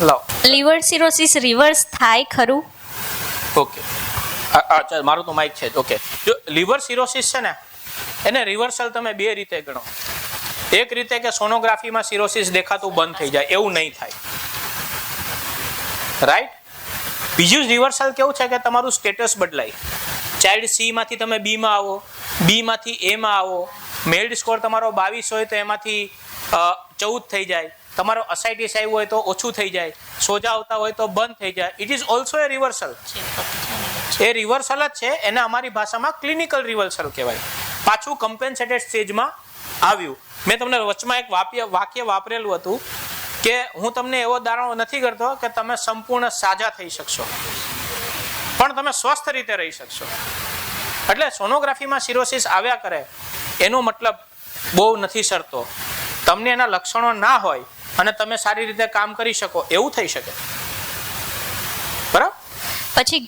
લાવો. Liver cirrhosis reverse થાય ખરું? ઓકે. અચ્છા મારું તો માઇક છે ઓકે. જો લીવર સિરોસિસ છે ને એને રિવર્સલ તમે બે રીતે ગણો. એક રીતે કે સોનોગ્રાફીમાં સિરોસિસ દેખાતું બંધ થઈ જાય એવું નહીં થાય. રાઈટ બીજું રિવર્સલ કેવું છે કે તમારું સ્ટેટસ બદલાય. ચાઇલ્ડ સી માંથી તમે બીમાં આવો બીમાંથી એમાં આવો મેરિડ સ્કોર તમારો બાવીસ હોય તો એમાંથી ચૌદ થઈ જાય. તમારો અસાઇટીસ આવ્યું હોય તો ઓછું થઈ જાય સોજા આવતા હોય તો બંધ થઈ જાય. It is also a reversal a reversal જ છે એને અમારી ભાષામાં ક્લિનિકલ રિવર્સલ કહેવાય. પાછું કમ્પેન્સેટેડ સ્ટેજમાં આવ્યું. મેં તમને વચમાં એક વાક્ય વાક્ય વાપરેલું હતું કે હું તમને એવો દારો નથી કરતો કે તમે સંપૂર્ણ સાજા થઈ શકશો. પણ તમે સ્વસ્થ રીતે રહી શકશો. એટલે સોનોગ્રાફીમાં સિરોસિસ આવ્યા કરે એનો મતલબ બહુ નથી સરતો. તમને એના લક્ષણો ના હોય અને તમે સારી રીતે કામ કરી શકો. એવું થઈ શકે. બરાબર? પછી